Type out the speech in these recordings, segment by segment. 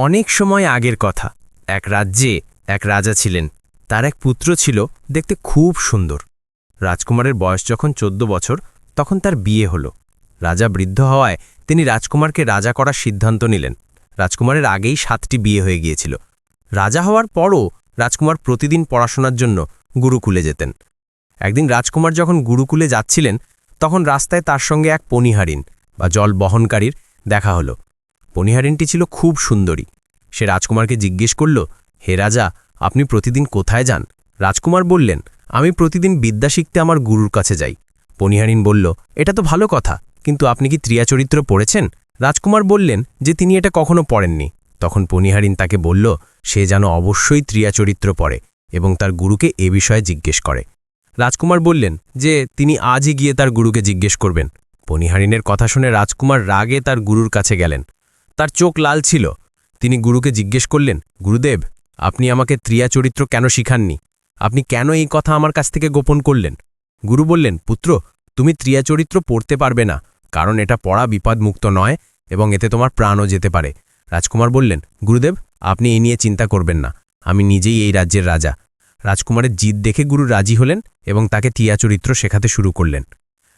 অনেক সময় আগের কথা। এক রাজ্যে এক রাজা ছিলেন। তার এক পুত্র ছিল দেখতে খুব সুন্দর। রাজকুমারের বয়স যখন চোদ্দ বছর, তখন তার বিয়ে হল। রাজা বৃদ্ধ হওয়ায় তিনি রাজকুমারকে রাজা করার সিদ্ধান্ত নিলেন। রাজকুমারের আগেই সাতটি বিয়ে হয়ে গিয়েছিল। রাজা হওয়ার পরও রাজকুমার প্রতিদিন পড়াশোনার জন্য গুরুকুলে যেতেন। একদিন রাজকুমার যখন গুরুকুলে যাচ্ছিলেন, তখন রাস্তায় তার সঙ্গে এক পনিহারিন বা জল বহনকারীর দেখা হলো। পনিহারিনটি ছিল খুব সুন্দরী। সে রাজকুমারকে জিজ্ঞেস করল, হে রাজা, আপনি প্রতিদিন কোথায় যান? রাজকুমার বললেন, আমি প্রতিদিন বিদ্যা শিখতে আমার গুরুর কাছে যাই। পনিহারিন বলল, এটা তো ভালো কথা, কিন্তু আপনি কি ত্রিয়াচরিত্র পড়েছেন? রাজকুমার বললেন, যে তিনি এটা কখনো পড়েননি। তখন পনিহারিন তাকে বলল, সে যেন অবশ্যই ত্রিয়াচরিত্র পড়ে এবং তার গুরুকে এ বিষয়ে জিজ্ঞেস করে। রাজকুমার বললেন, যে তিনি আজই গিয়ে তার গুরুকে জিজ্ঞেস করবেন। পনিহারিনের কথা শুনে রাজকুমার রাগে তার গুরুর কাছে গেলেন। তার চোখ লাল ছিল। তিনি গুরুকে জিজ্ঞেস করলেন, গুরুদেব, আপনি আমাকে ত্রিয়া চরিত্র কেন শিখাননি? আপনি কেন এই কথা আমার কাছ থেকে গোপন করলেন? গুরু বললেন, পুত্র, তুমি ত্রিয়া চরিত্র পড়তে পারবে না, কারণ এটা পড়া বিপদমুক্ত নয় এবং এতে তোমার প্রাণও যেতে পারে। রাজকুমার বললেন, গুরুদেব, আপনি এই নিয়ে চিন্তা করবেন না, আমি নিজেই এই রাজ্যের রাজা। রাজকুমারের জিদ দেখে গুরু রাজি হলেন এবং তাকে ত্রিয়া চরিত্র শেখাতে শুরু করলেন।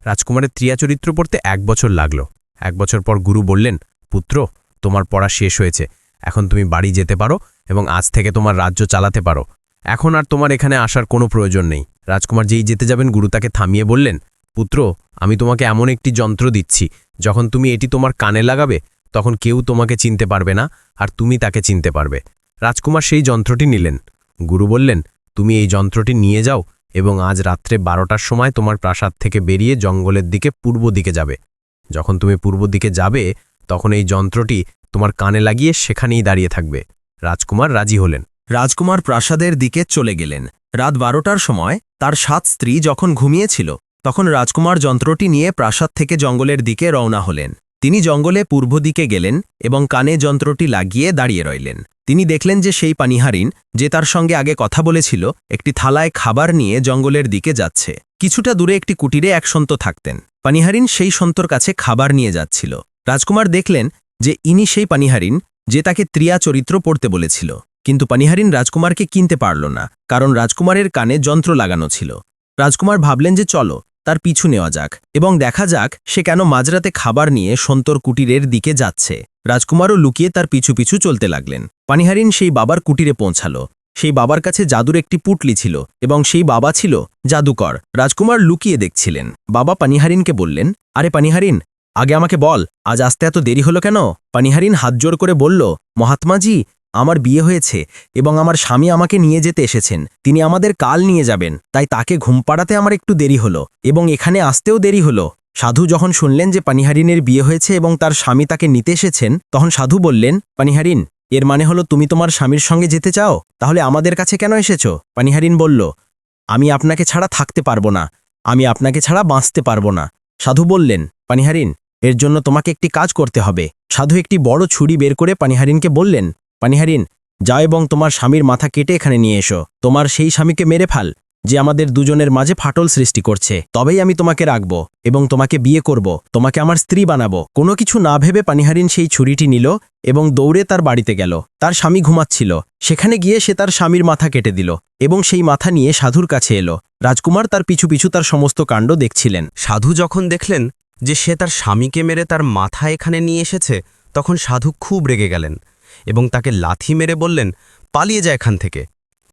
রাজকুমারের ত্রিয়া চরিত্র পড়তে এক বছর লাগল। এক বছর পর গুরু বললেন, পুত্র তোমার পড়া শেষ হয়েছে। এখন তুমি বাড়ি যেতে পারো এবং আজ থেকে তোমার রাজ্য চালাতে পারো। এখন আর তোমার এখানে আসার কোনো প্রয়োজন নেই। রাজকুমার যেই যেতে যাবেন, গুরু তাকে থামিয়ে বললেন, পুত্র, আমি তোমাকে এমন একটি যন্ত্র দিচ্ছি। যখন তুমি এটি তোমার কানে লাগাবে, তখন কেউ তোমাকে চিনতে পারবে না আর তুমি তাকে চিনতে পারবে। রাজকুমার সেই যন্ত্রটি নিলেন। গুরু বললেন, তুমি এই যন্ত্রটি নিয়ে যাও এবং আজ রাত্রে বারোটার সময় তোমার প্রাসাদ থেকে বেরিয়ে জঙ্গলের দিকে পূর্ব দিকে যাবে। যখন তুমি পূর্ব দিকে যাবে তখন এই যন্ত্রটি তোমার কানে লাগিয়ে সেখানেই দাঁড়িয়ে থাকবে। রাজকুমার রাজি হলেন। রাজকুমার প্রাসাদের দিকে চলে গেলেন। রাত বারোটার সময় তার সাত স্ত্রী যখন ঘুমিয়েছিল, তখন রাজকুমার যন্ত্রটি নিয়ে প্রাসাদ থেকে জঙ্গলের দিকে রওনা হলেন। তিনি জঙ্গলে পূর্ব দিকে গেলেন এবং কানে যন্ত্রটি লাগিয়ে দাঁড়িয়ে রইলেন। তিনি দেখলেন যে সেই পানিহারিন যে তার সঙ্গে আগে কথা বলেছিল, একটি থালায় খাবার নিয়ে জঙ্গলের দিকে যাচ্ছে। কিছুটা দূরে একটি কুটিরে এক সন্ত থাকতেন। পানিহারিন সেই সন্তর কাছে খাবার নিয়ে যাচ্ছিল। রাজকুমার দেখলেন যে ইনি সেই পানিহারিন যে তাকে ত্রিয়া চরিত্র পড়তে বলেছিল। কিন্তু পানিহারিন রাজকুমারকে কিনতে পারল না, কারণ রাজকুমারের কানে যন্ত্র লাগানো ছিল। রাজকুমার ভাবলেন যে চলো, তার পিছু নেওয়া যাক, এবং দেখা যাক সে কেন মাঝরাতে খাবার নিয়ে সন্তর কুটিরের দিকে যাচ্ছে। রাজকুমারও লুকিয়ে তার পিছু পিছু চলতে লাগলেন। পানিহারিন সেই বাবার কুটিরে পৌঁছালো। সেই বাবার কাছে জাদুর একটি পুটলি ছিল, এবং সেই বাবা ছিল জাদুকর। রাজকুমার লুকিয়ে দেখছিলেন। বাবা পানিহারিনকে বললেন, আরে পানিহারিন আগে আমাকে বল, আজ আসতে এত দেরি হলো কেন? পানিহারিন হাত জোর করে বলল, মহাত্মাজি, আমার বিয়ে হয়েছে এবং আমার স্বামী আমাকে নিয়ে যেতে এসেছেন। তিনি আমাদের কাল নিয়ে যাবেন, তাই তাকে ঘুম পাড়াতে আমার একটু দেরি হলো এবং এখানে আসতেও দেরি হলো। সাধু যখন শুনলেন যে পানিহারিনের বিয়ে হয়েছে এবং তার স্বামী তাকে নিতে এসেছেন, তখন সাধু বললেন, পানিহারিন, এর মানে হলো তুমি তোমার স্বামীর সঙ্গে যেতে চাও? তাহলে আমাদের কাছে কেন এসেছ? পানিহারিন বলল, আমি আপনাকে ছাড়া থাকতে পারব না, আমি আপনাকে ছাড়া বাঁচতে পারব না। সাধু বললেন, পানিহারিন এর জন্য তোমাকে একটি কাজ করতে হবে। সাধু একটি বড় ছুরি বের করে পানিহারিনকে বললেন, পানিহারিন যাও এবং তোমার স্বামীর মাথা কেটে এখানে নিয়ে এসো। তোমার সেই স্বামীকে মেরে ফাল, যে আমাদের দুজনের মাঝে ফাটল সৃষ্টি করছে। তবেই আমি তোমাকে রাখব এবং তোমাকে বিয়ে করব, তোমাকে আমার স্ত্রী বানাবো। কোনো কিছু না ভেবে পানিহারিন সেই ছুরিটি নিল এবং দৌড়ে তার বাড়িতে গেল। তার স্বামী ঘুমাচ্ছিল। সেখানে গিয়ে সে তার স্বামীর মাথা কেটে দিল এবং সেই মাথা নিয়ে সাধুর কাছে এলো। রাজকুমার তার পিছু পিছু তার সমস্ত কাণ্ড দেখছিলেন। সাধু যখন দেখলেন যে সে তার স্বামীকে মেরে তার মাথা এখানে নিয়ে এসেছে, তখন সাধু খুব রেগে গেলেন এবং তাকে লাথি মেরে বললেন, পালিয়ে যা এখান থেকে।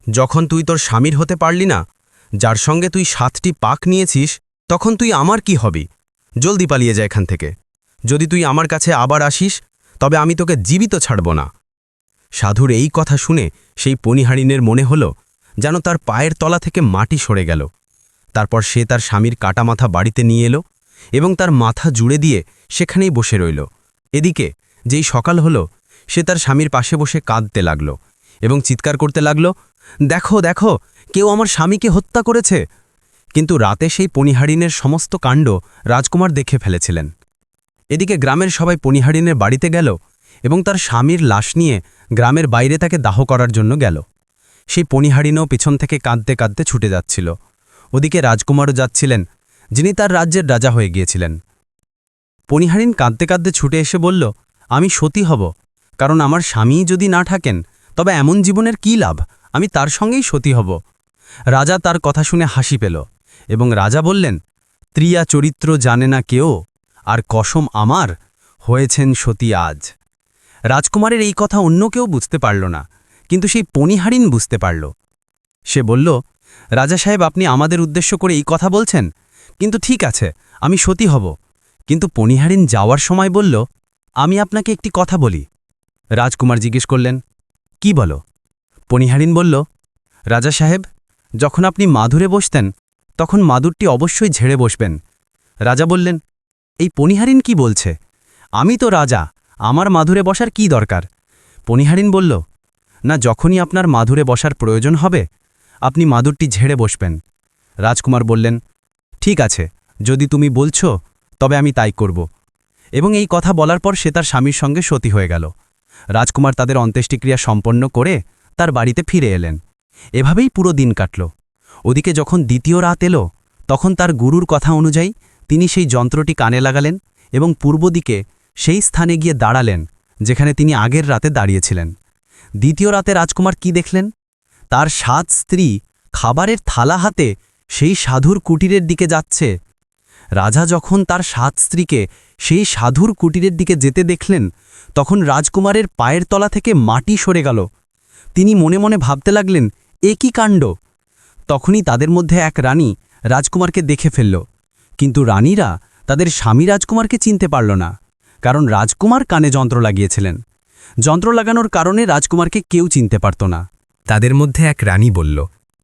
যখন তুই তোর স্বামীর হতে পারলি না, যার সঙ্গে তুই সাতটি পাক নিয়েছিস, তখন তুই আমার কি হবি? জলদি পালিয়ে যা এখান থেকে। যদি তুই আমার কাছে আবার আসিস, তবে আমি তোকে জীবিত ছাড়ব না। সাধুর এই কথা শুনে সেই পনিহারিনের মনে হল যেন তার পায়ের তলা থেকে মাটি সরে গেল। তারপর সে তার স্বামীর কাটা মাথা বাড়িতে নিয়ে এলো এবং তার মাথা জুড়ে দিয়ে সেখানেই বসে রইল। এদিকে, যেই সকাল হলো, সে তার স্বামীর পাশে বসে কাঁদতে লাগল এবং চিৎকার করতে লাগল, দেখো দেখো, কেউ আমার স্বামীকে হত্যা করেছে? কিন্তু রাতে সেই পনিহারিনের সমস্ত কাণ্ড রাজকুমার দেখে ফেলেছিলেন। এদিকে গ্রামের সবাই পনিহারিনের বাড়িতে গেল এবং তার স্বামীর লাশ নিয়ে গ্রামের বাইরে তাকে দাহ করার জন্য গেল। সেই পনিহারিনও পিছন থেকে কাঁদতে কাঁদতে ছুটে যাচ্ছিল। ওদিকে রাজকুমারও যাচ্ছিলেন যিনি তার রাজ্যের রাজা হয়ে গিয়েছিলেন। পনিহারিন কাঁদতে কাঁদতে ছুটে এসে বলল, আমি সতী হব, কারণ আমার স্বামী যদি না থাকেন, তবে এমন জীবনের কী লাভ? আমি তার সঙ্গেই সতী হব। রাজা তার কথা শুনে হাসি পেল এবং রাজা বললেন, ত্রিয়া চরিত্র জানে না কেউ, আর কসম আমার হয়েছেন সতী আজ। রাজকুমারের এই কথা অন্য কেউ বুঝতে পারল না, কিন্তু সেই পনিহারিন বুঝতে পারল। সে বলল, রাজা সাহেব, আপনি আমাদের উদ্দেশ্য করে এই কথা বলছেন? কিন্তু ঠিক আছে, আমি সতী হব। কিন্তু পনিহারিন যাওয়ার সময় বলল, আমি আপনাকে একটি কথা বলি। রাজকুমার জিজ্ঞেস করলেন, কি বলো? পনিহারিন বলল, রাজা সাহেব, যখন আপনি মাধুরে বসতেন, তখন মাদুরটি অবশ্যই ঝেড়ে বসবেন। রাজা বললেন, এই পনিহারিন কি বলছে? আমি তো রাজা, আমার মাধুরে বসার কি দরকার? পনিহারিন বলল, না, যখনই আপনার মাধুরে বসার প্রয়োজন হবে, আপনি মাদুরটি ঝেড়ে বসবেন। রাজকুমার বললেন ঠিক আছে, যদি তুমি বলছ, তবে আমি তাই করব। এবং এই কথা বলার পর সে তার স্বামীর সঙ্গে সতী হয়ে গেল। রাজকুমার তাদের অন্ত্যেষ্টিক্রিয়া সম্পন্ন করে তার বাড়িতে ফিরে এলেন। এভাবেই পুরো দিন কাটল। ওদিকে যখন দ্বিতীয় রাত এলো, তখন তার গুরুর কথা অনুযায়ী তিনি সেই যন্ত্রটি কানে লাগালেন এবং পূর্ব দিকে সেই স্থানে গিয়ে দাঁড়ালেন, যেখানে তিনি আগের রাতে দাঁড়িয়েছিলেন। দ্বিতীয় রাতে রাজকুমার কি দেখলেন? তার সাত স্ত্রী খাবারের থালা হাতে সেই সাধুর কুটিরের দিকে যাচ্ছে। রাজা যখন তার সাত স্ত্রীকে সেই সাধুর কুটিরের দিকে যেতে দেখলেন, তখন রাজকুমারের পায়ের তলা থেকে মাটি সরে গেল। তিনি মনে মনে ভাবতে লাগলেন, এ কি কাণ্ড? তখনই তাদের মধ্যে এক রানী রাজকুমারকে দেখে ফেলল। কিন্তু রানীরা তাদের স্বামী রাজকুমারকে চিনতে পারল না, কারণ রাজকুমার কানে যন্ত্র লাগিয়েছিলেন। যন্ত্র লাগানোর কারণে রাজকুমারকে কেউ চিনতে পারত না। তাদের মধ্যে এক রানী বলল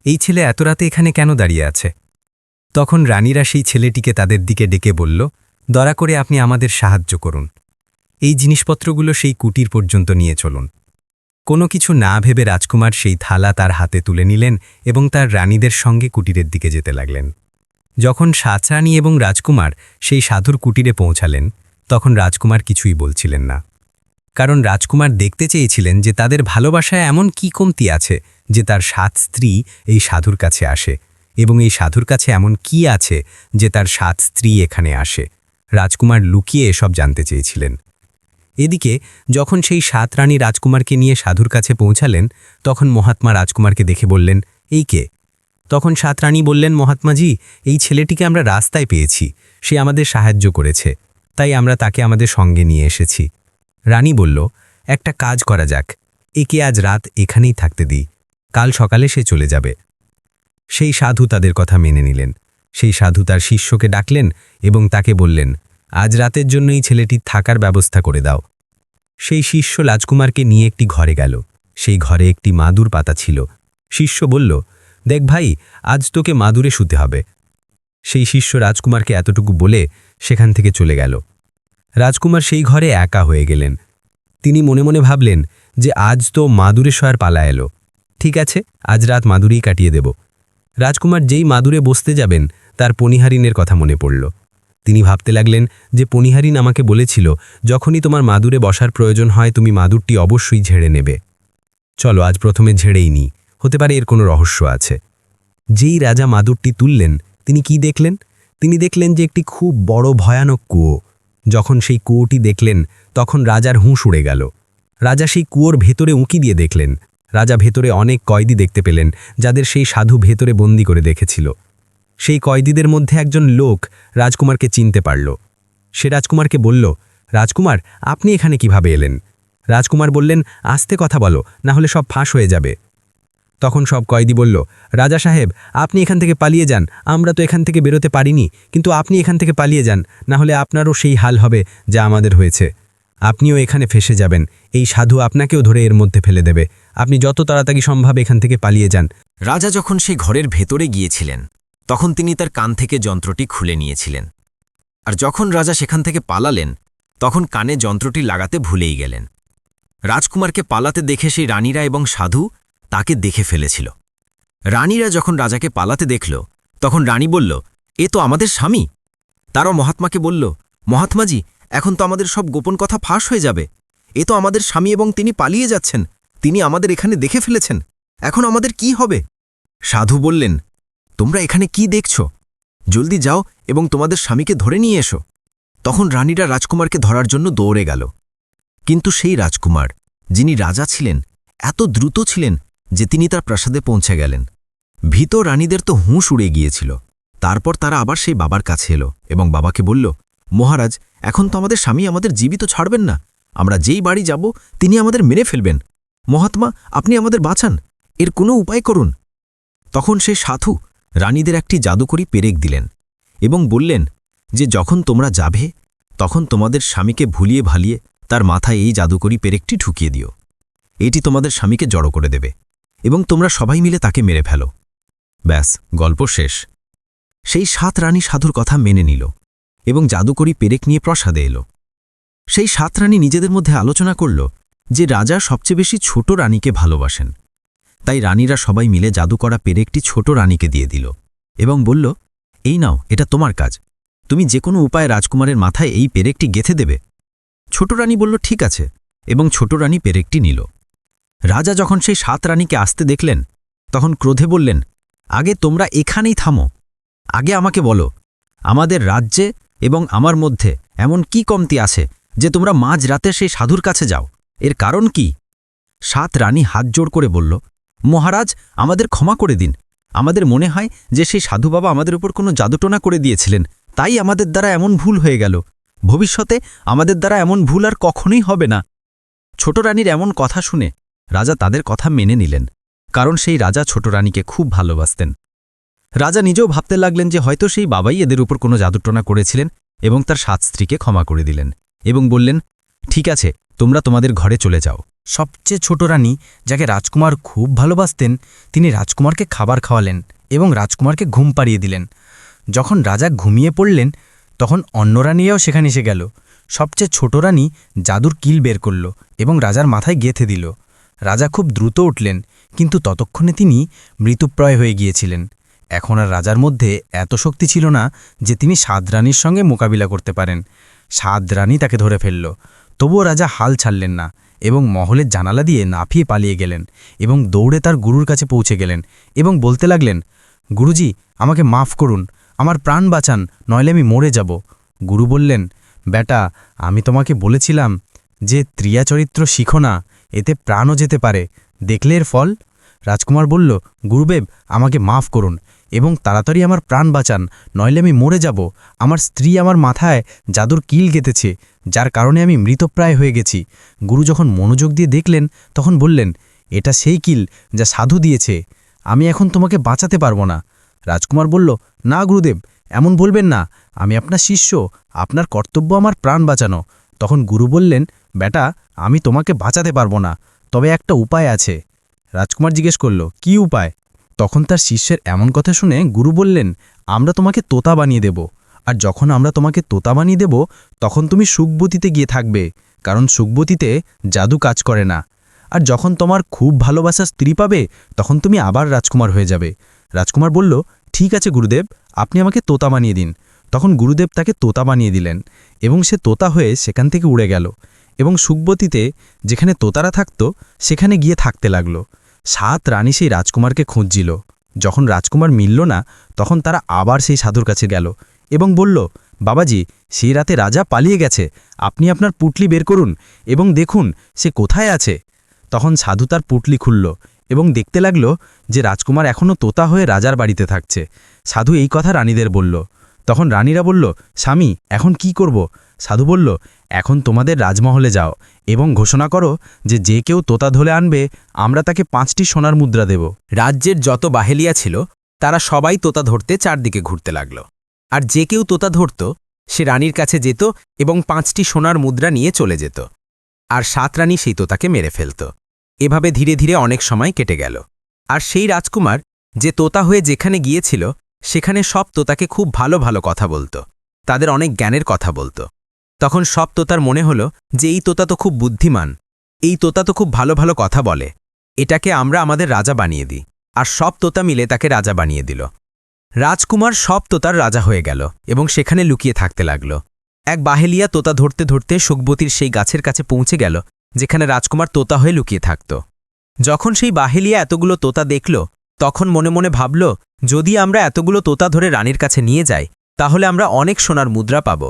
এই ছেলে এত রাতে এখানে কেন দাঁড়িয়ে আছে? তখন রানীরা সেই ছেলেটিকে তাদের দিকে ডেকে বলল, দয়া করে আপনি আমাদের সাহায্য করুন। এই জিনিসপত্রগুলো সেই কুটির পর্যন্ত নিয়ে চলুন। কোনো কিছু না ভেবে রাজকুমার সেই থালা তার হাতে তুলে নিলেন এবং তার রানীদের সঙ্গে কুটিরের দিকে যেতে লাগলেন। যখন সাতরানী এবং রাজকুমার সেই সাধুর কুটিরে পৌঁছালেন, তখন রাজকুমার কিছুই বলছিলেন না। কারণ রাজকুমার দেখতে চেয়েছিলেন যে তাদের ভালোবাসায় এমন কি কমতি আছে যে তার সাত স্ত্রী এই সাধুর কাছে আসে এবং এই সাধুর কাছে এমন কি আছে যে তার সাত স্ত্রী এখানে আসে। রাজকুমার লুকিয়ে এসব জানতে চেয়েছিলেন। এদিকে যখন সেই সাত রানী রাজকুমারকে নিয়ে সাধুর কাছে পৌঁছালেন, তখন মহাত্মা রাজকুমারকে দেখে বললেন, এই কে? তখন সাত রানী বললেন, মহাত্মাজি, এই ছেলেটিকে আমরা রাস্তায় পেয়েছি। সে আমাদের সাহায্য করেছে। তাই আমরা তাকে আমাদের সঙ্গে নিয়ে এসেছি। রানী বলল, একটা কাজ করা যাক। একে আজ রাত এখানেই থাকতে দিই। কাল সকালে সে চলে যাবে। সেই সাধু তাদের কথা মেনে নিলেন। সেই সাধু তার শিষ্যকে ডাকলেন এবং তাকে বললেন, আজ রাতের জন্যই ছেলেটি থাকার ব্যবস্থা করে দাও। সেই শিষ্য রাজকুমারকে নিয়ে একটি ঘরে গেল। সেই ঘরে একটি মাদুর পাতা ছিল। শিষ্য বলল, দেখ ভাই, আজ তোকে মাদুরে শুতে হবে। সেই শিষ্য রাজকুমারকে এতটুকু বলে সেখান থেকে চলে গেল। রাজকুমার সেই ঘরে একা হয়ে গেলেন। তিনি মনে মনে ভাবলেন যে আজ তো মাদুরে শয়ার পালা এলো। ঠিক আছে, আজ রাত মাদুরেই কাটিয়ে দেব। রাজকুমার যেই মাদুরে বসতে যাবেন, তার পনিহারিনের কথা মনে পড়ল। তিনি ভাবতে লাগলেন যে পনিহারিন আমাকে বলেছিল, যখনই তোমার মাদুরে বসার প্রয়োজন হয়, তুমি মাদুরটি অবশ্যই ঝেড়ে নেবে। চলো, আজ প্রথমে ঝেড়েই নি হতে পারে এর কোনো রহস্য আছে। যেই রাজা মাদুরটি তুললেন, তিনি কি দেখলেন? তিনি দেখলেন যে একটি খুব বড় ভয়ানক কুয়ো। যখন সেই কুয়োটি দেখলেন, তখন রাজার হুঁশ উড়ে গেল। রাজা সেই কুয়োর ভেতরে উঁকি দিয়ে দেখলেন। রাজা ভেতরে অনেক কয়েদি দেখতে পেলেন, যাদের সেই সাধু ভেতরে বন্দি করে দেখেছিল। সেই কয়েদিদের মধ্যে একজন লোক রাজকুমারকে চিনতে পারল। সে রাজকুমারকে বলল, রাজকুমার, আপনি এখানে কীভাবে এলেন? রাজকুমার বললেন, আস্তে কথা বলো, না হলে সব ফাঁস হয়ে যাবে। তখন সব কয়েদি বলল, রাজা সাহেব, আপনি এখান থেকে পালিয়ে যান, আমরা তো এখান থেকে বেরোতে পারিনি, কিন্তু আপনি এখান থেকে পালিয়ে যান, না হলে আপনারও সেই হাল হবে যা আমাদের হয়েছে। আপনিও এখানে ফেসে যাবেন। এই সাধু আপনাকেও ধরে এর মধ্যে ফেলে দেবে। আপনি যত তাড়াতাড়ি সম্ভব এখান থেকে পালিয়ে যান। রাজা যখন সেই ঘরের ভেতরে গিয়েছিলেন, তখন তিনি তার কান থেকে যন্ত্রটি খুলে নিয়েছিলেন। আর যখন রাজা সেখান থেকে পালালেন, তখন কানে যন্ত্রটি লাগাতে ভুলেই গেলেন। রাজকুমারকে পালাতে দেখে সেই রানীরা এবং সাধু তাকে দেখে ফেলেছিল। রানীরা যখন রাজাকে পালাতে দেখল, তখন রানী বলল, এ তো আমাদের স্বামী। তারাও মহাত্মাকে বলল, মহাত্মাজি এখন তো আমাদের সব গোপন কথা ফাঁস হয়ে যাবে। এ তো আমাদের স্বামী এবং তিনি পালিয়ে যাচ্ছেন। তিনি আমাদের এখানে দেখে ফেলেছেন। এখন আমাদের কি হবে? সাধু বললেন, তোমরা এখানে কি দেখছ? জলদি যাও এবং তোমাদের স্বামীকে ধরে নিয়ে এসো। তখন রানীরা রাজকুমারকে ধরার জন্য দৌড়ে গেল। কিন্তু সেই রাজকুমার, যিনি রাজা ছিলেন, এত দ্রুত ছিলেন যে তিনি তার প্রাসাদে পৌঁছে গেলেন। ভীত রানীদের তো হুঁশ উড়ে গিয়েছিল। তারপর তারা আবার সেই বাবার কাছে এলো এবং বাবাকে বলল মহারাজ, এখন তো আমাদের স্বামী আমাদের জীবিত ছাড়বেন না। আমরা যেই বাড়ি যাব, তিনি আমাদের মেরে ফেলবেন। মহাত্মা, আপনি আমাদের বাঁচান। এর কোনো উপায় করুন। তখন সেই সাধু রানীদের একটি জাদুকরি পেরেক দিলেন এবং বললেন, যে যখন তোমরা যাবে, তখন তোমাদের স্বামীকে ভুলিয়ে ভালিয়ে তার মাথায় এই জাদুকরি পেরেকটি ঢুকিয়ে দিও। এটি তোমাদের স্বামীকে জড়ো করে দেবে এবং তোমরা সবাই মিলে তাকে মেরে ফেলো। ব্যাস, গল্প শেষ। সেই সাত রানী সাধুর কথা মেনে নিল। এবং জাদুকরি পেরেক নিয়ে প্রসাদে এলো। সেই সাত রানী নিজেদের মধ্যে আলোচনা করল যে রাজা সবচেয়ে বেশি ছোট রানীকে ভালোবাসেন। তাই রানীরা সবাই মিলে জাদু করা পেরেকটি ছোট রানীকে দিয়ে দিল এবং বলল, এই নাও, এটা তোমার কাজ। তুমি যে কোনো উপায়ে রাজকুমারের মাথায় এই পেরেকটি গেথে দেবে ছোট রানী বলল, ঠিক আছে এবং ছোট রানী পেরেকটি নিল। রাজা যখন সেই সাত রানীকে আসতে দেখলেন, তখন ক্রোধে বললেন, আগে তোমরা এখানেই থামো। আগে আমাকে বলো, আমাদের রাজ্যে এবং আমার মধ্যে এমন কি কমতি আছে যে তোমরা মাঝ রাতে সেই সাধুর কাছে যাও? এর কারণ কি? সাত রানী হাত জোড় করে বলল, মহারাজ, আমাদের ক্ষমা করে দিন। আমাদের মনে হয় যে সেই সাধু বাবা আমাদের উপর কোনো জাদুটোনা করে দিয়েছিলেন। তাই আমাদের দ্বারা এমন ভুল হয়ে গেল। ভবিষ্যতে আমাদের দ্বারা এমন ভুল আর কখনোই হবে না। ছোট রানীর এমন কথা শুনে রাজা তাদের কথা মেনে নিলেন, কারণ সেই রাজা ছোট রানীকে খুব ভালোবাসতেন। রাজা নিজেও ভাবতে লাগলেন যে হয়তো সেই বাবাই এদের উপর কোনো জাদুটোনা করেছিলেন এবং তার সাত স্ত্রীকে ক্ষমা করে দিলেন এবং বললেন, ঠিক আছে, তোমরা তোমাদের ঘরে চলে যাও। সবচেয়ে ছোট রানী যাকে রাজকুমার খুব ভালোবাসতেন, তিনি রাজকুমারকে খাবার খাওয়ালেন এবং রাজকুমারকে ঘুম পাড়িয়ে দিলেন। যখন রাজা ঘুমিয়ে পড়লেন, তখন অন্য রানীরাও সেখানে এসে গেল। সবচেয়ে ছোট রানী জাদুর কিল বের করল এবং রাজার মাথায় গেথে দিল। রাজা খুব দ্রুত উঠলেন, কিন্তু ততক্ষণে তিনি মৃতপ্রায় হয়ে গিয়েছিলেন। এখন আর রাজার মধ্যে এত শক্তি ছিল না যে তিনি সাত রানীর সঙ্গে মোকাবিলা করতে পারেন। সাত রানী তাকে ধরে ফেলল। তবুও রাজা হাল ছাড়লেন না এবং মহলের জানালা দিয়ে নাফিয়ে পালিয়ে গেলেন এবং দৌড়ে তার গুরুর কাছে পৌঁছে গেলেন এবং বলতে লাগলেন, গুরুজি, আমাকে মাফ করুন, আমার প্রাণ বাঁচান, নইলে আমি মরে যাব। গুরু বললেন, বেটা, আমি তোমাকে বলেছিলাম যে ত্রিয়া চরিত্র শিখো না, এতে প্রাণও যেতে পারে। দেখলে এর ফল? রাজকুমার বলল, গুরুদেব, আমাকে মাফ করুন এবং তাড়াতাড়ি আমার প্রাণ বাঁচান, নইলে আমি মরে যাব। আমার স্ত্রী আমার মাথায় জাদুর কিল গেতেছে যার কারণে আমি মৃতপ্রায় হয়ে গেছি। গুরু যখন মনোযোগ দিয়ে দেখলেন, তখন বললেন, এটা সেই কিল যা সাধু দিয়েছে। আমি এখন তোমাকে বাঁচাতে পারব না। রাজকুমার বলল, না গুরুদেব, এমন বলবেন না। আমি আপনার শিষ্য, আপনার কর্তব্য আমার প্রাণ বাঁচানো। তখন গুরু বললেন বেটা আমি তোমাকে বাঁচাতে পারব না, তবে একটা উপায় আছে। রাজকুমার জিজ্ঞেস করল, কি উপায়? তখন তার শিষ্যের এমন কথা শুনে গুরু বললেন, আমরা তোমাকে তোতা বানিয়ে দেব। আর যখন আমরা তোমাকে তোতা বানিয়ে দেব, তখন তুমি সুখবতীতে গিয়ে থাকবে, কারণ সুখবতীতে জাদু কাজ করে না। আর যখন তোমার খুব ভালোবাসার স্ত্রী পাবে, তখন তুমি আবার রাজকুমার হয়ে যাবে। রাজকুমার বলল, ঠিক আছে গুরুদেব, আপনি আমাকে তোতা বানিয়ে দিন। তখন গুরুদেব তাকে তোতা বানিয়ে দিলেন এবং সে তোতা হয়ে সেখান থেকে উড়ে গেল এবং সুখবতীতে যেখানে তোতারা থাকত, সেখানে গিয়ে থাকতে লাগল। সাত রানী সেই রাজকুমারকে খুঁজছিল। যখন রাজকুমার মিলল না, তখন তারা আবার সেই সাধুর কাছে গেল এবং বলল, বাবাজি, সেই রাতে রাজা পালিয়ে গেছে। আপনি আপনার পুটলি বের করুন এবং দেখুন সে কোথায় আছে। তখন সাধু তার পুটলি খুলল এবং দেখতে লাগল যে রাজকুমার এখনও তোতা হয়ে রাজার বাড়িতে থাকছে। সাধু এই কথা রানীদের বলল। তখন রানীরা বলল, স্বামী, এখন কি করব? সাধু বলল, এখন তোমাদের রাজমহলে যাও এবং ঘোষণা করো যে যে কেউ তোতা ধরে আনবে, আমরা তাকে পাঁচটি সোনার মুদ্রা দেব। রাজ্যের যত বাহেলিয়া ছিল, তারা সবাই তোতা ধরতে চারদিকে ঘুরতে লাগল। আর যে কেউ তোতা ধরত, সে রানীর কাছে যেত এবং পাঁচটি সোনার মুদ্রা নিয়ে চলে যেত। আর সাত রানী সেই তোতাকে মেরে ফেলত। এভাবে ধীরে ধীরে অনেক সময় কেটে গেল। আর সেই রাজকুমার যে তোতা হয়ে যেখানে গিয়েছিল, সেখানে সব তোতাকে খুব ভালো ভালো কথা বলতো। তাদের অনেক জ্ঞানের কথা বলতো। তখন সব তোতার মনে হল যে এই তোতা তো খুব বুদ্ধিমান। এই তোতা তো খুব ভালো ভালো কথা বলে। এটাকে আমরা আমাদের রাজা বানিয়ে দিই। আর সব তোতা মিলে তাকে রাজা বানিয়ে দিল। রাজকুমার সব তোতার রাজা হয়ে গেল এবং সেখানে লুকিয়ে থাকতে লাগল। এক বাহেলিয়া তোতা ধরতে ধরতে সুখবতীর সেই গাছের কাছে পৌঁছে গেল, যেখানে রাজকুমার তোতা হয়ে লুকিয়ে থাকত। যখন সেই বাহেলিয়া এতগুলো তোতা দেখল, তখন মনে মনে ভাবল, যদি আমরা এতগুলো তোতা ধরে রানীর কাছে নিয়ে যাই, তাহলে আমরা অনেক সোনার মুদ্রা পাব।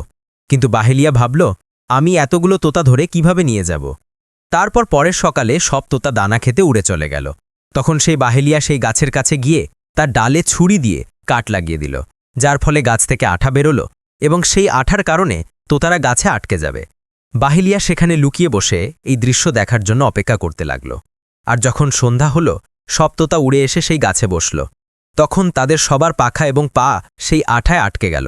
কিন্তু বাহেলিয়া ভাবল, আমি এতগুলো তোতা ধরে কীভাবে নিয়ে যাব? তারপর পরের সকালে সব তোতা দানা খেতে উড়ে চলে গেল। তখন সেই বাহেলিয়া সেই গাছের কাছে গিয়ে তার ডালে ছুরি দিয়ে কাট লাগিয়ে দিল, যার ফলে গাছ থেকে আঠা বেরোল এবং সেই আঠার কারণে তোতারা গাছে আটকে যাবে। বাহেলিয়া সেখানে লুকিয়ে বসে এই দৃশ্য দেখার জন্য অপেক্ষা করতে লাগল। আর যখন সন্ধ্যা হল, সব তোতা উড়ে এসে সেই গাছে বসল। তখন তাদের সবার পাখা এবং পা সেই আঠায় আটকে গেল।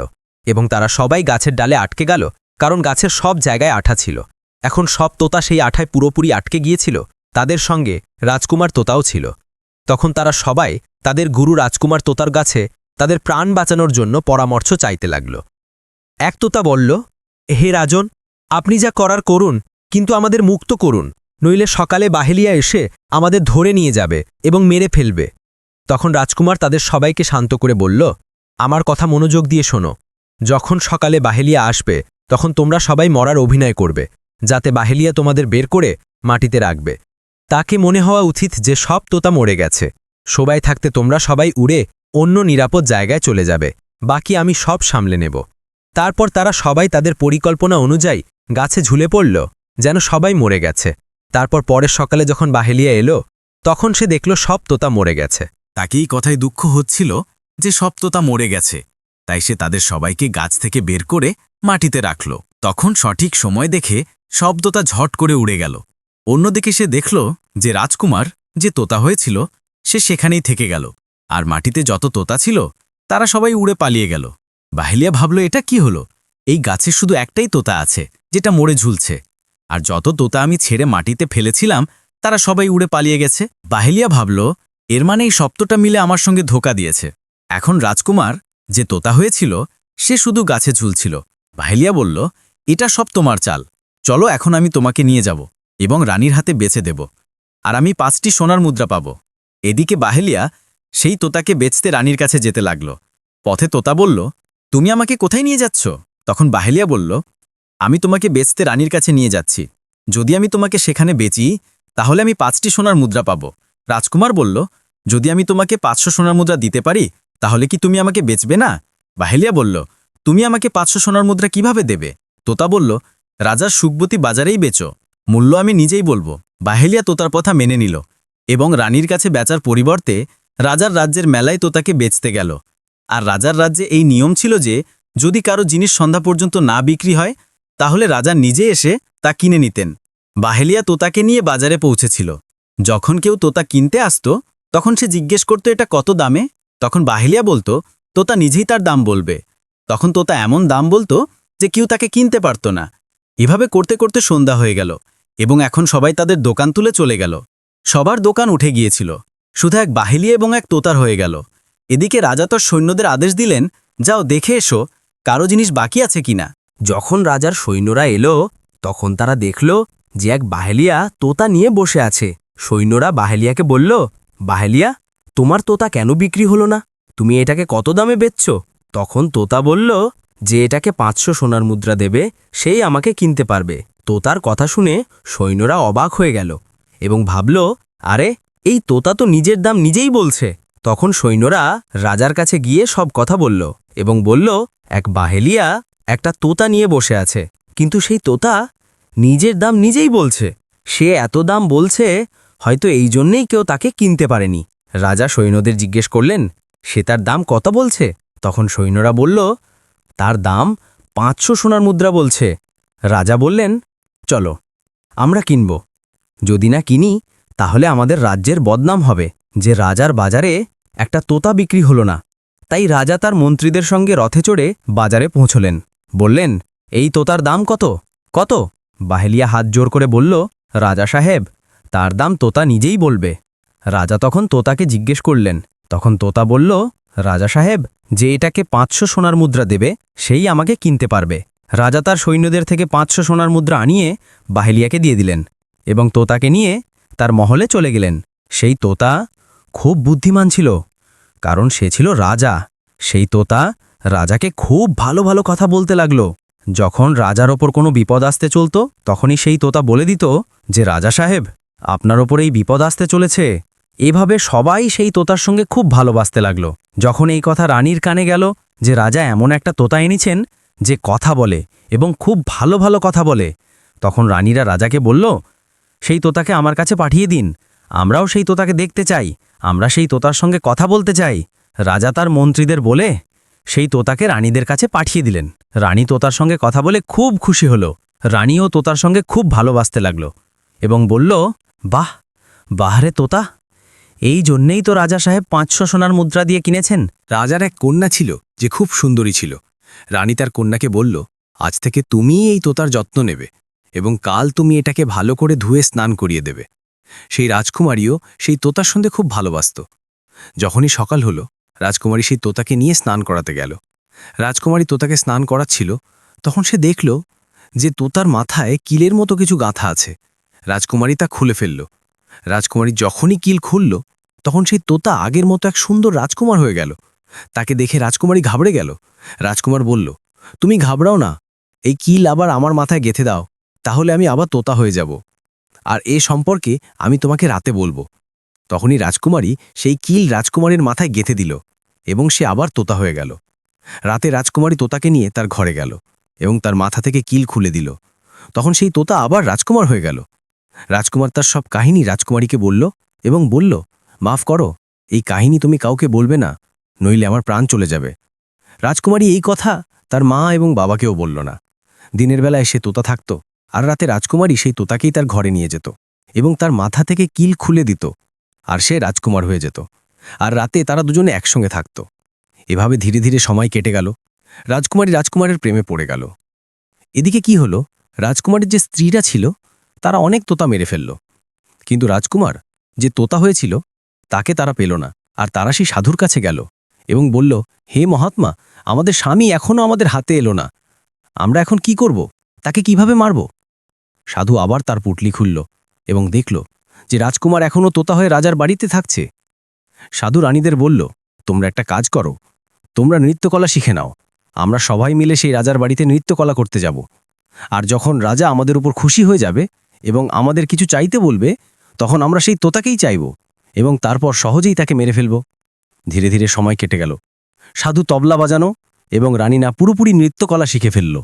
এবং তারা সবাই গাছের ডালে আটকে গেল, কারণ গাছের সব জায়গায় আঠা ছিল। এখন সব তোতা সেই আঠায় পুরোপুরি আটকে গিয়েছিল, তাদের সঙ্গে রাজকুমার তোতাও ছিল। তখন তারা সবাই তাদের গুরু রাজকুমার তোতার গাছে তাদের প্রাণ বাঁচানোর জন্য পরামর্শ চাইতে লাগল। এক তোতা বলল, হে রাজন, আপনি যা করার করুন, কিন্তু আমাদের মুক্ত করুন, নইলে সকালে বাহেলিয়া এসে আমাদের ধরে নিয়ে যাবে এবং মেরে ফেলবে। তখন রাজকুমার তাদের সবাইকে শান্ত করে বলল, আমার কথা মনোযোগ দিয়ে শোনো যখন সকালে বাহেলিয়া আসবে, তখন তোমরা সবাই মরার অভিনয় করবে, যাতে বাহেলিয়া তোমাদের বের করে মাটিতে রাখবে। তাকে মনে হওয়া উচিত যে সব তোতা মরে গেছে। সবাই থাকতে তোমরা সবাই উড়ে অন্য নিরাপদ জায়গায় চলে যাবে। বাকি আমি সব সামলে নেব। তারপর তারা সবাই তাদের পরিকল্পনা অনুযায়ী গাছে ঝুলে পড়ল, যেন সবাই মরে গেছে। তারপর পরের সকালে যখন বাহেলিয়া এলো, তখন সে দেখল সব তোতা মরে গেছে। তাকেই কথায় দুঃখ হচ্ছিল যে সব তোতা মরে গেছে। তাই সে তাদের সবাইকে গাছ থেকে বের করে মাটিতে রাখল। তখন সঠিক সময় দেখে সব তোতা ঝট করে উড়ে গেল। অন্যদিকে সে দেখল যে রাজকুমার যে তোতা হয়েছিল, সে সেখানেই থেকে গেল। আর মাটিতে যত তোতা ছিল, তারা সবাই উড়ে পালিয়ে গেল। বাহেলিয়া ভাবল, এটা কি হলো? এই গাছে শুধু একটাই তোতা আছে, যেটা মরে ঝুলছে। আর যত তোতা আমি ছেড়ে মাটিতে ফেলেছিলাম, তারা সবাই উড়ে পালিয়ে গেছে। বাহেলিয়া ভাবল, এর মানে এই সপ্তটা মিলে আমার সঙ্গে ধোকা দিয়েছে। এখন রাজকুমার যে তোতা হয়েছিল, সে শুধু গাছে ঝুলছিল। বাহেলিয়া বলল, এটা সব তোমার চাল। চলো এখন আমি তোমাকে নিয়ে যাব এবং রানীর হাতে বেছে দেব। আর আমি পাঁচটি সোনার মুদ্রা পাব। এদিকে বাহেলিয়া সেই তোতাকে বেচতে রানীর কাছে যেতে লাগল। পথে তোতা বলল, তুমি আমাকে কোথায় নিয়ে যাচ্ছ? তখন বাহেলিয়া বলল, আমি তোমাকে বেচতে রানীর কাছে নিয়ে যাচ্ছি। যদি আমি তোমাকে সেখানে বেচি, তাহলে আমি পাঁচটি সোনার মুদ্রা পাব। রাজকুমার বলল, যদি আমি তোমাকে পাঁচশো সোনার মুদ্রা দিতে পারি তাহলে কি তুমি আমাকে বেচবে না? বাহেলিয়া বলল, তুমি আমাকে পাঁচশো সোনার মুদ্রা কীভাবে দেবে? তোতা বলল রাজার সুকবতী বাজারেই বেচো। মূল্য আমি নিজেই বলব। বাহেলিয়া তোতার কথা মেনে নিল এবং রানীর কাছে বেচার পরিবর্তে রাজার রাজ্যের মেলায় তোতাকে বেচতে গেল। আর রাজার রাজ্যে এই নিয়ম ছিল যে, যদি কারও জিনিস সন্ধ্যা পর্যন্ত না বিক্রি হয়, তাহলে রাজা নিজে এসে তা কিনে নিতেন। বাহেলিয়া তোতাকে নিয়ে বাজারে পৌঁছেছিল। যখন কেউ তোতা কিনতে আসত, তখন সে জিজ্ঞেস করত, এটা কত দামে? তখন বাহেলিয়া বলতো, তোতা নিজেই তার দাম বলবে। তখন তোতা এমন দাম বলতো যে কেউ তাকে কিনতে পারত না। এভাবে করতে করতে সন্ধ্যা হয়ে গেল এবং এখন সবাই তাদের দোকান তুলে চলে গেল। সবার দোকান উঠে গিয়েছিল। শুধু এক বাহেলিয়া এবং এক তোতার হয়ে গেল। এদিকে রাজা তোর সৈন্যদের আদেশ দিলেন, যাও দেখে এসো, কারও জিনিস বাকি আছে কিনা? যখন রাজার সৈন্যরা এলো, তখন তারা দেখল যে এক বাহেলিয়া তোতা নিয়ে বসে আছে। সৈন্যরা বাহেলিয়াকে বলল, বাহেলিয়া তোমার তোতা কেন বিক্রি হলো না? তুমি এটাকে কত দামে বেচছ? তখন তোতা বলল, যে এটাকে পাঁচশো সোনার মুদ্রা দেবে, সেই আমাকে কিনতে পারবে। তোতার কথা শুনে সৈন্যরা অবাক হয়ে গেল এবং ভাবল, আরে, এই তোতা তো নিজের দাম নিজেই বলছে। তখন সৈন্যরা রাজার কাছে গিয়ে সব কথা বলল এবং বলল, এক বাহেলিয়া একটা তোতা নিয়ে বসে আছে, কিন্তু সেই তোতা নিজের দাম নিজেই বলছে। সে এত দাম বলছে, হয়তো এই জন্যেই কেউ তাকে কিনতে পারেনি। রাজা সৈন্যদের জিজ্ঞেস করলেন, সে তার দাম কত বলছে? তখন সৈন্যরা বলল, তার দাম পাঁচশো সোনার মুদ্রা বলছে। রাজা বললেন, চলো, আমরা কিনব। যদি না কিনি, তাহলে আমাদের রাজ্যের বদনাম হবে, যে রাজার বাজারে একটা তোতা বিক্রি হলো না। তাই রাজা তার মন্ত্রীদের সঙ্গে রথে চড়ে বাজারে পৌঁছলেন। বললেন, এই তোতার দাম কত? কত? বাহেলিয়া হাত জোর করে বলল, রাজা সাহেব, তার দাম তোতা নিজেই বলবে। রাজা তখন তোতাকে জিজ্ঞেস করলেন। তখন তোতা বলল, রাজা সাহেব, যে এটাকে পাঁচশো সোনার মুদ্রা দেবে, সেই আমাকে কিনতে পারবে। রাজা তার সৈন্যদের থেকে পাঁচশো সোনার মুদ্রা আনিয়ে বাহেলিয়াকে দিয়ে দিলেন এবং তোতাকে নিয়ে তার মহলে চলে গেলেন। সেই তোতা খুব বুদ্ধিমান ছিল, কারণ সে ছিল রাজা। সেই তোতা রাজাকে খুব ভালো ভালো কথা বলতে লাগল। যখন রাজার ওপর কোনো বিপদ আসতে চলত, তখনই সেই তোতা বলে দিত যে, রাজা সাহেব, আপনার ওপর এই বিপদ আসতে চলেছে। এভাবে সবাই সেই তোতার সঙ্গে খুব ভালোবাসতে লাগল। যখন এই কথা রানীর কানে গেল যে রাজা এমন একটা তোতা এনেছেন যে কথা বলে এবং খুব ভালো ভালো কথা বলে, তখন রানীরা রাজাকে বলল, সেই তোতাকে আমার কাছে পাঠিয়ে দিন, আমরাও সেই তোতাকে দেখতে চাই, আমরা সেই তোতার সঙ্গে কথা বলতে চাই। রাজা তার মন্ত্রীদের বলে সেই তোতাকে রানীদের কাছে পাঠিয়ে দিলেন। রানী তোতার সঙ্গে কথা বলে খুব খুশি হল। রানীও তোতার সঙ্গে খুব ভালোবাসতে লাগল এবং বলল, বাহ, বাহারে তোতা! এই জন্যেই তো রাজা সাহেব পাঁচশো সোনার মুদ্রা দিয়ে কিনেছেন। রাজার এক কন্যা ছিল, যে খুব সুন্দরী ছিল। রানী তার কন্যাকে বলল, আজ থেকে তুমিই এই তোতার যত্ন নেবে এবং কাল তুমি এটাকে ভালো করে ধুয়ে স্নান করিয়ে দেবে। সেই রাজকুমারীও সেই তোতার সঙ্গে খুব ভালোবাসত। যখনই সকাল হলো, রাজকুমারী সেই তোতাকে নিয়ে স্নান করাতে গেল। রাজকুমারী তোতাকে স্নান করাচ্ছিল, তখন সে দেখল যে তোতার মাথায় কিলের মতো কিছু গাঁথা আছে। রাজকুমারী তা খুলে ফেলল। রাজকুমারী যখনই কিল খুলল, তখন সেই তোতা আগের মতো এক সুন্দর রাজকুমার হয়ে গেল। তাকে দেখে রাজকুমারী ঘাবড়ে গেল। রাজকুমার বলল, তুমি ঘাবড়াও না, এই কিল আবার আমার মাথায় গেথে দাও, তাহলে আমি আবার তোতা হয়ে যাব। আর এ সম্পর্কে আমি তোমাকে রাতে বলব। তখনই রাজকুমারী সেই কিল রাজকুমারীর মাথায় গেথে দিল এবং সে আবার তোতা হয়ে গেল। রাতে রাজকুমারী তোতাকে নিয়ে তার ঘরে গেল এবং তার মাথা থেকে কিল খুলে দিল। তখন সেই তোতা আবার রাজকুমার হয়ে গেল। রাজকুমার তার সব কাহিনী রাজকুমারীকে বলল এবং বলল, মাফ করো, এই কাহিনী তুমি কাউকে বলবে না, নইলে আমার প্রাণ চলে যাবে। রাজকুমারী এই কথা তার মা এবং বাবাকেও বলল না। দিনের বেলায় সে তোতা থাকত, আর রাতে রাজকুমারী সেই তোতাকেই তার ঘরে নিয়ে যেত এবং তার মাথা থেকে কিল খুলে দিত, আর সে রাজকুমার হয়ে যেত। আর রাতে তারা দুজনে একসঙ্গে থাকত। এভাবে ধীরে ধীরে সময় কেটে গেল, রাজকুমারী রাজকুমারের প্রেমে পড়ে গেল। এদিকে কি হলো? রাজকুমারের যে স্ত্রীরা ছিল তারা অনেক তোতা মেরে ফেলল। কিন্তু রাজকুমার যে তোতা হয়েছিল, তাকে তারা পেল না, আর তারা সেই সাধুর কাছে গেল এবং বলল, হে মহাত্মা, আমাদের স্বামী এখনও আমাদের হাতে এলো না। আমরা এখন কি করব? তাকে কীভাবে মারব? সাধু আবার তার পুটলি খুলল এবং দেখল যে রাজকুমার এখনও তোতা হয়ে রাজার বাড়িতে থাকছে। সাধু রানীদের বলল, তোমরা একটা কাজ করো। তোমরা নৃত্যকলা শিখে নাও। আমরা সবাই মিলে সেই রাজার বাড়িতে নৃত্যকলা করতে যাব। আর যখন রাজা আমাদের উপর খুশি হয়ে যাবে এবং আমাদের কিছু চাইতে বলবে, তখন আমরা সেই তোতাকেই চাইব এবং তারপর সহজেই তাকে মেরে ফেলব। ধীরে ধীরে সময় কেটে গেল। সাধু তবলা বাজানো এবং রানীনা পুরোপুরি নৃত্যকলা শিখে ফেলল।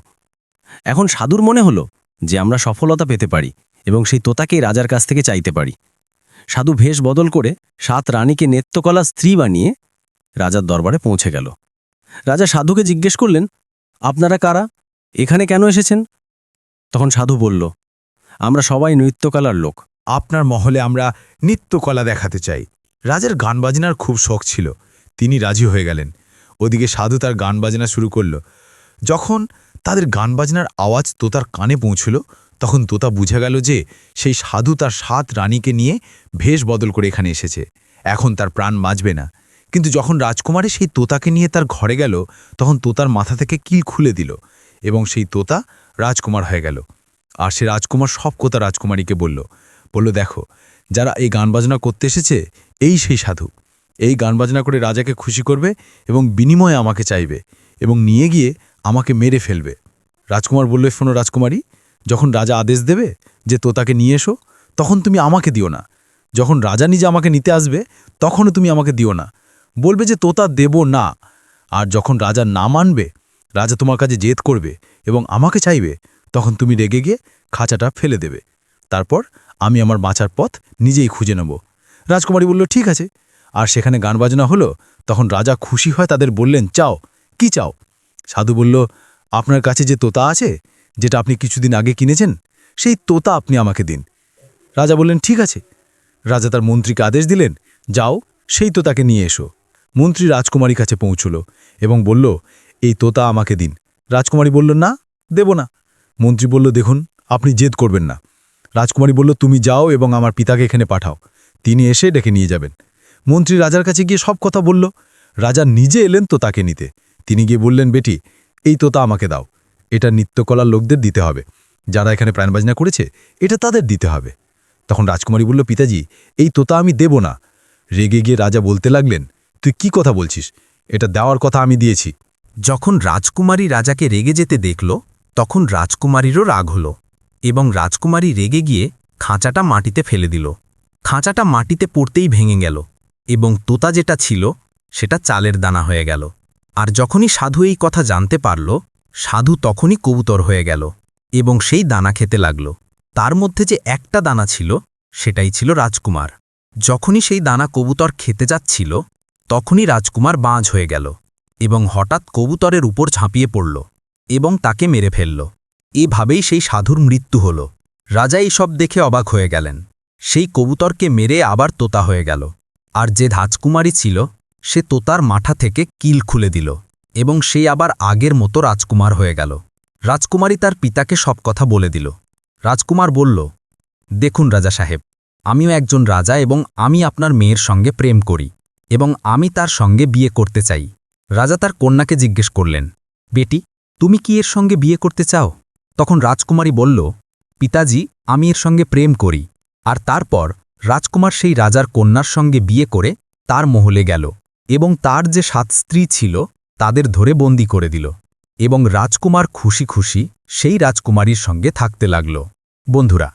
এখন সাধুর মনে হলো যে আমরা সফলতা পেতে পারি এবং সেই তোতাকেই রাজার কাছ থেকে চাইতে পারি। সাধু ভেষ বদল করে সাত রানীকে নৃত্যকলা স্ত্রী বানিয়ে রাজার দরবারে পৌঁছে গেল। রাজা সাধুকে জিজ্ঞেস করলেন, আপনারা কারা? এখানে কেন এসেছেন? তখন সাধু বলল আমরা সবাই নৃত্যকলার লোক। আপনার মহলে আমরা নৃত্যকলা দেখাতে চাই। রাজার গান বাজনার খুব শখ ছিল। তিনি রাজি হয়ে গেলেন। ওদিকে সাধু তার গান বাজনা শুরু করল। যখন তাদের গান বাজনার আওয়াজ তোতার কানে পৌঁছল, তখন তোতা বুঝে গেল যে সেই সাধু তার সাত রানীকে নিয়ে ভেষ বদল করে এখানে এসেছে। এখন তার প্রাণ বাঁচবে না। কিন্তু যখন রাজকুমারে সেই তোতাকে নিয়ে তার ঘরে গেল, তখন তোতার মাথা থেকে কিল খুলে দিল এবং সেই তোতা রাজকুমার হয়ে গেল। আর সে রাজকুমার সব কথা রাজকুমারীকে বলল। বলল, দেখো, যারা এই গান বাজনা করতে এসেছে, এই সেই সাধু। এই গান বাজনা করে রাজাকে খুশি করবে এবং বিনিময়ে আমাকে চাইবে এবং নিয়ে গিয়ে আমাকে মেরে ফেলবে রাজকুমার বলল, শোনো রাজকুমারী, যখন রাজা আদেশ দেবে যে তোতাকে নিয়ে এসো, তখন তুমি আমাকে দিও না। যখন রাজা নিজে আমাকে নিতে আসবে, তখনও তুমি আমাকে দিও না। বলবে যে তোতা দেব না। আর যখন রাজা না মানবে, রাজা তোমার কাছে জেদ করবে এবং আমাকে চাইবে তখন তুমি রেগে গিয়ে খাঁচাটা ফেলে দেবে। তারপর আমি আমার বাঁচার পথ নিজেই খুঁজে নেব। রাজকুমারী বলল, ঠিক আছে। আর সেখানে গান বাজনা হলো, তখন রাজা খুশি হয় তাদের বললেন, চাও। কি চাও? সাধু বলল, আপনার কাছে যে তোতা আছে, যেটা আপনি কিছুদিন আগে কিনেছেন, সেই তোতা আপনি আমাকে দিন। রাজা বললেন, ঠিক আছে। রাজা তার মন্ত্রীকে আদেশ দিলেন, যাও, সেই তোতাকে নিয়ে এসো। মন্ত্রী রাজকুমারীর কাছে পৌঁছল এবং বলল, এই তোতা আমাকে দিন। রাজকুমারী বলল, না, দেব না। মন্ত্রী বলল, দেখুন, আপনি জেদ করবেন না। রাজকুমারী বলল, তুমি যাও এবং আমার পিতাকে এখানে পাঠাও। তিনি এসে ডেকে নিয়ে যাবেন। মন্ত্রী রাজার কাছে গিয়ে সব কথা বলল। রাজা নিজে এলেন তো তাকে নিতে। তিনি গিয়ে বললেন, বেটি, এই তোতা আমাকে দাও। এটা নিত্যকলার লোকদের দিতে হবে। যারা এখানে প্রাণবাজনা করেছে, এটা তাদের দিতে হবে। তখন রাজকুমারী বলল, পিতাজি, এই তোতা আমি দেব না। রেগে গিয়ে রাজা বলতে লাগলেন, তুই কি কথা বলছিস? এটা দেওয়ার কথা আমি দিয়েছি। যখন রাজকুমারী রাজাকে রেগে যেতে দেখল তখন রাজকুমারীরও রাগ হল এবং রাজকুমারী রেগে গিয়ে খাঁচাটা মাটিতে ফেলে দিল। খাঁচাটা মাটিতে পড়তেই ভেঙে গেল এবং তোতা যেটা ছিল, সেটা চালের দানা হয়ে গেল। আর যখনই সাধু এই কথা জানতে পারল, সাধু তখনই কবুতর হয়ে গেল এবং সেই দানা খেতে লাগল। তার মধ্যে যে একটা দানা ছিল, সেটাই ছিল রাজকুমার। যখনই সেই দানা কবুতর খেতে যাচ্ছিল, তখনই রাজকুমার বাঁজ হয়ে গেল এবং হঠাৎ কবুতরের উপর ঝাঁপিয়ে পড়ল। এবং তাকে মেরে ফেলল। এভাবেই সেই সাধুর মৃত্যু হল। রাজা এইসব দেখে অবাক হয়ে গেলেন। সেই কবুতরকে মেরে আবার তোতা হয়ে গেল। আর যে রাজকুমারী ছিল, সে তোতার মাথা থেকে কিল খুলে দিল এবং সে আবার আগের মতো রাজকুমার হয়ে গেল। রাজকুমারী তার পিতাকে সব কথা বলে দিল। রাজকুমার বলল, দেখুন রাজা সাহেব, আমিও একজন রাজা এবং আমি আপনার মেয়ের সঙ্গে প্রেম করি এবং আমি তার সঙ্গে বিয়ে করতে চাই। রাজা তার কন্যাকে জিজ্ঞেস করলেন, বেটি তুমি কি এর সঙ্গে বিয়ে করতে চাও? তখন রাজকুমারী বলল, পিতাজি, আমি এর সঙ্গে প্রেম করি। আর তারপর রাজকুমার সেই রাজার কন্যার সঙ্গে বিয়ে করে তার মহলে গেল এবং তার যে সাত স্ত্রী ছিল তাদের ধরে বন্দি করে দিল এবং রাজকুমার খুশি খুশি সেই রাজকুমারীর সঙ্গে থাকতে লাগল। বন্ধুরা,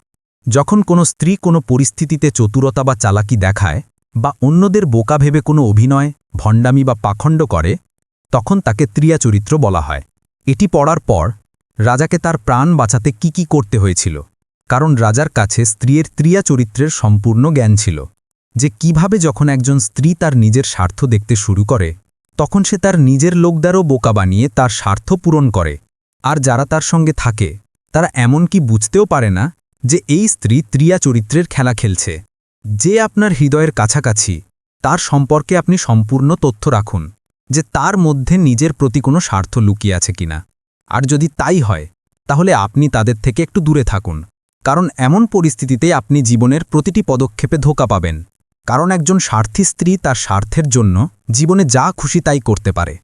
যখন কোনো স্ত্রী কোনো পরিস্থিতিতে চতুরতা বা চালাকি দেখায় বা অন্যদের বোকা ভেবে কোনো অভিনয়, ভণ্ডামি বা পাখণ্ড করে, তখন তাকে ত্রিয়া চরিত্র বলা হয়। এটি পড়ার পর রাজাকে তার প্রাণ বাঁচাতে কি কি করতে হয়েছিল, কারণ রাজার কাছে স্ত্রীর ত্রিয়া চরিত্রের সম্পূর্ণ জ্ঞান ছিল। যে কীভাবে যখন একজন স্ত্রী তার নিজের স্বার্থ দেখতে শুরু করে, তখন সে তার নিজের লোকদারও বোকা বানিয়ে তার স্বার্থ পূরণ করে। আর যারা তার সঙ্গে থাকে, তারা এমনকি বুঝতেও পারে না যে এই স্ত্রী ত্রিয়া চরিত্রের খেলা খেলছে। যে আপনার হৃদয়ের কাছাকাছি, তার সম্পর্কে আপনি সম্পূর্ণ তথ্য রাখুন। যে তার মধ্যে নিজের প্রতি কোনো স্বার্থ লুকিয়ে আছে কিনা। আর যদি তাই হয়, তাহলে আপনি তাদের থেকে একটু দূরে থাকুন। কারণ এমন পরিস্থিতিতে আপনি জীবনের প্রতিটি পদক্ষেপে ধোকা পাবেন। কারণ একজন স্বার্থী স্ত্রী তার স্বার্থের জন্য জীবনে যা খুশি তাই করতে পারে।